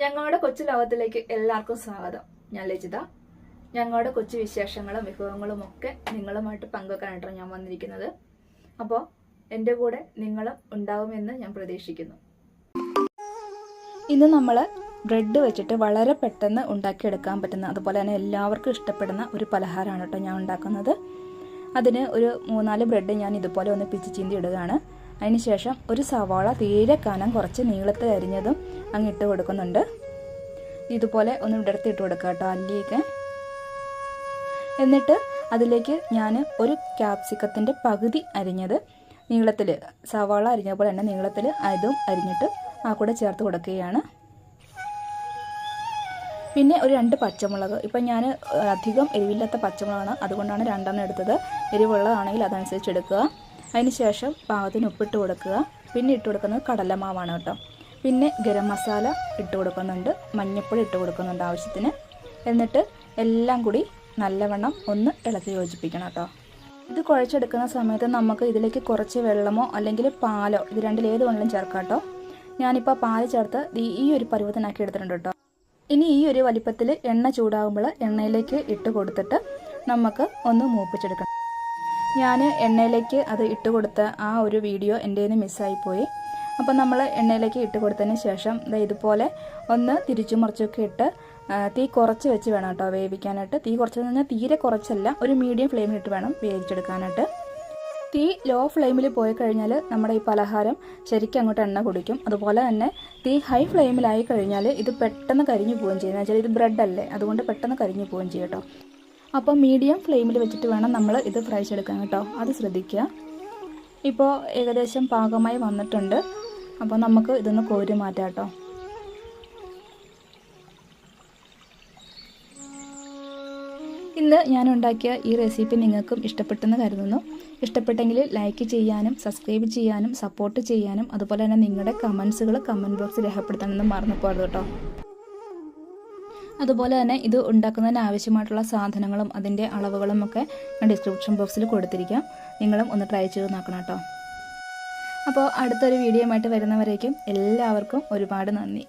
ഞങ്ങളുടെ കൊച്ചു ലോകത്തിലേക്ക് എല്ലാവർക്കും സ്വാഗതം. ഞാൻ ലജിത. ഞങ്ങളുടെ കൊച്ചു വിശേഷങ്ങളും വിഭവങ്ങളും ഒക്കെ നിങ്ങളുമായിട്ട് പങ്കുവെക്കാനായിട്ടാണ് ഞാൻ വന്നിരിക്കുന്നത്. അപ്പോൾ എന്റെ കൂടെ നിങ്ങളും ഉണ്ടാവുമെന്ന് ഞാൻ പ്രതീക്ഷിക്കുന്നു. ഇന്ന് നമ്മൾ ബ്രെഡ് വെച്ചിട്ട് വളരെ പെട്ടെന്ന് ഉണ്ടാക്കിയെടുക്കാൻ പറ്റുന്ന അതുപോലെ തന്നെ എല്ലാവർക്കും ഇഷ്ടപ്പെടുന്ന ഒരു പലഹാരമാണ് കേട്ടോ ഞാൻ ഉണ്ടാക്കുന്നത്. അതിന് ഒരു മൂന്നാൽ ബ്രെഡ് ഞാൻ ഇതുപോലെ ഒന്ന് പിച്ച് ചീന്തി ഇടുകയാണ്. അതിനുശേഷം ഒരു സവാള തീരെ കനം കുറച്ച് നീളത്തിൽ അരിഞ്ഞതും അങ്ങ് ഇട്ട് കൊടുക്കുന്നുണ്ട്. ഇതുപോലെ ഒന്ന് വിടർത്തി ഇട്ട് കൊടുക്കുക കേട്ടോ അല്ലിയൊക്കെ എന്നിട്ട് അതിലേക്ക് ഞാൻ ഒരു ക്യാപ്സിക്കത്തിന്റെ പകുതി അരിഞ്ഞത് നീളത്തിൽ സവാള അരിഞ്ഞ പോലെ തന്നെ നീളത്തിൽ അതും അരിഞ്ഞിട്ട് ആ കൂടെ ചേർത്ത് കൊടുക്കുകയാണ്. പിന്നെ ഒരു രണ്ട് പച്ചമുളക്. ഇപ്പം ഞാൻ അധികം എരിവില്ലാത്ത പച്ചമുളകാണ് അതുകൊണ്ടാണ് രണ്ടെണ്ണം എടുത്തത്. എരിവുള്ളതാണെങ്കിൽ അതനുസരിച്ച് എടുക്കുക. അതിന് ശേഷം പാകത്തിന് ഉപ്പിട്ട് കൊടുക്കുക. പിന്നെ ഇട്ട് കൊടുക്കുന്നത് കടലമാവാണ് കേട്ടോ. പിന്നെ ഗരം മസാല ഇട്ട് കൊടുക്കുന്നുണ്ട്. മഞ്ഞൾപ്പൊടി ഇട്ട് കൊടുക്കുന്നുണ്ട് ആവശ്യത്തിന്. എന്നിട്ട് എല്ലാം കൂടി നല്ലവണ്ണം ഒന്ന് ഇളക്കി യോജിപ്പിക്കണം കേട്ടോ. ഇത് കുഴച്ചെടുക്കുന്ന സമയത്ത് നമുക്ക് ഇതിലേക്ക് കുറച്ച് വെള്ളമോ അല്ലെങ്കിൽ പാലോ ഇത് രണ്ടിലേത് വേണമെങ്കിലും ചേർക്കാം കേട്ടോ. ഞാനിപ്പോൾ പാൽ ചേർത്ത് ഈ ഒരു പരുവത്തിനാക്കി എടുത്തിട്ടുണ്ട് കേട്ടോ. ഇനി ഈ ഒരു വലിപ്പത്തിൽ എണ്ണ ചൂടാകുമ്പോൾ എണ്ണയിലേക്ക് ഇട്ട് കൊടുത്തിട്ട് നമുക്ക് ഒന്ന് മൂപ്പിച്ചെടുക്കണം. ഞാൻ എണ്ണയിലേക്ക് അത് ഇട്ട് കൊടുത്ത ആ ഒരു വീഡിയോ എന്റെ നിന്ന് മിസ്സായിപ്പോയി. അപ്പോൾ നമ്മൾ എണ്ണയിലേക്ക് ഇട്ട് കൊടുത്തതിന് ശേഷം ഇതുപോലെ ഒന്ന് തിരിച്ചു മറിച്ചൊക്കെ ഇട്ട് തീ കുറച്ച് വെച്ച് വേണം കേട്ടോ വേവിക്കാനായിട്ട്. തീ കുറച്ച് പറഞ്ഞാൽ തീരെ കുറച്ചല്ല ഒരു മീഡിയം ഫ്ലെയിമിലിട്ട് വേണം വേവിച്ചെടുക്കാനായിട്ട്. തീ ലോ ഫ്ലെയിമിൽ പോയി കഴിഞ്ഞാൽ നമ്മുടെ ഈ പലഹാരം ശരിക്കും അങ്ങോട്ട് എണ്ണ കുടിക്കും. അതുപോലെ തന്നെ തീ ഹൈ ഫ്ലെയിമിലായി കഴിഞ്ഞാൽ ഇത് പെട്ടെന്ന് കരിഞ്ഞു പോവുകയും ചെയ്യും. എന്ന് വെച്ചാൽ ഇത് ബ്രെഡ് അല്ലേ അതുകൊണ്ട് പെട്ടെന്ന് കരിഞ്ഞു പോവുകയും ചെയ്യും കേട്ടോ. അപ്പോൾ മീഡിയം ഫ്ലെയിമിൽ വെച്ചിട്ട് വേണം നമ്മൾ ഇത് ഫ്രൈ ചെയ്തെടുക്കാൻ കേട്ടോ. അത് ശ്രദ്ധിക്കുക. ഇപ്പോൾ ഏകദേശം പാകമായി വന്നിട്ടുണ്ട്. അപ്പോൾ നമുക്ക് ഇതൊന്ന് കോരി മാറ്റാം കേട്ടോ. ഇന്ന് ഞാൻ ഉണ്ടാക്കിയ ഈ റെസിപ്പി നിങ്ങൾക്കും ഇഷ്ടപ്പെട്ടെന്ന് കരുതുന്നു. ഇഷ്ടപ്പെട്ടെങ്കിൽ ലൈക്ക് ചെയ്യാനും സബ്സ്ക്രൈബ് ചെയ്യാനും സപ്പോർട്ട് ചെയ്യാനും അതുപോലെ തന്നെ നിങ്ങളുടെ കമൻസുകൾ കമന്റ് ബോക്സിൽ രേഖപ്പെടുത്താനൊന്നും മറന്നു പോകരുത് കേട്ടോ. അതുപോലെ തന്നെ ഇത് ഉണ്ടാക്കുന്നതിന് ആവശ്യമായിട്ടുള്ള സാധനങ്ങളും അതിന്റെ അളവുകളും ഒക്കെ ഞാൻ ഡിസ്ക്രിപ്ഷൻ ബോക്സിൽ കൊടുത്തിരിക്കാം. നിങ്ങളും ഒന്ന് ട്രൈ ചെയ്ത് നോക്കണം കേട്ടോ. അപ്പോൾ അടുത്തൊരു വീഡിയോ ആയിട്ട് വരുന്നവരേക്കും എല്ലാവർക്കും ഒരുപാട് നന്ദി.